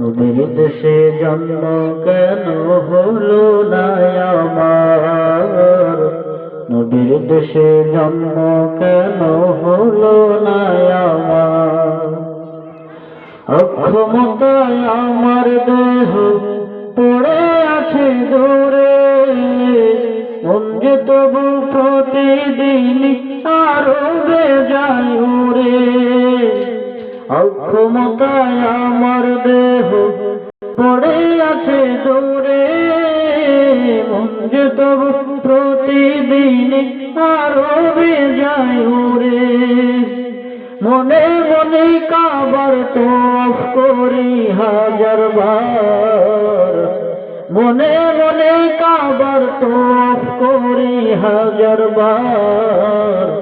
নবীর দেশে জন্ম কেন হলো আমার? নবীর দেশে জন্ম কেন হলো না আমার? দেহ পড়ে আছে দূরে। যে তবু প্রতিদিন আরও বেজায় উড়ে। অক্ষমতায় আমার দেহ পড়ে আছে দূরে। যে তবু প্রতিদিন আরও বেজায় উড়ে। মনে মনে কাবার তোফ করি হাজার বার। মনে মনে কাবার তোফ করি হাজার বার।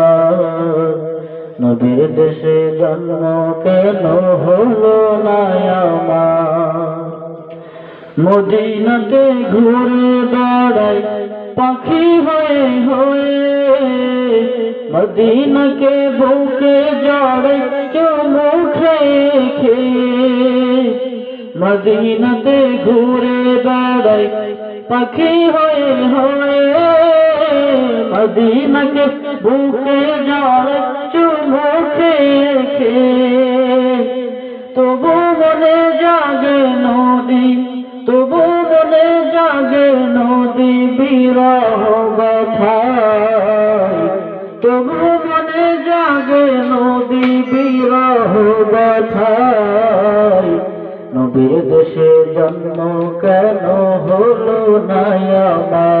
নবীর দেশে জন্ম কেন হলো না আমার? মদিনাতে ঘুরে বেড়াই পাখি হয়ে হয়ে, মদিনাকে বুকে জড়ে চুমুখে খেয়ে মদিনাতে ঘুরে বেড়াই পাখি হয়ে হয়ে। মদিনাকে বুকে জড়ে চুমুখে খেয়ে তবু মনে জাগে নদী, তবু মনে জাগে নদী বিরহ ব্যথায় তবু মনে জাগে নদী বিরহ ব্যথায় নবীর দেশে জন্ম কেন হলো না আমার?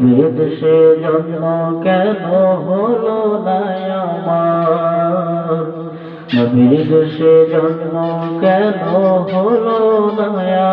নবীর দেশে জন্ম কেন হলো না আমার নবীর দেশে জন্ম কেন হলো না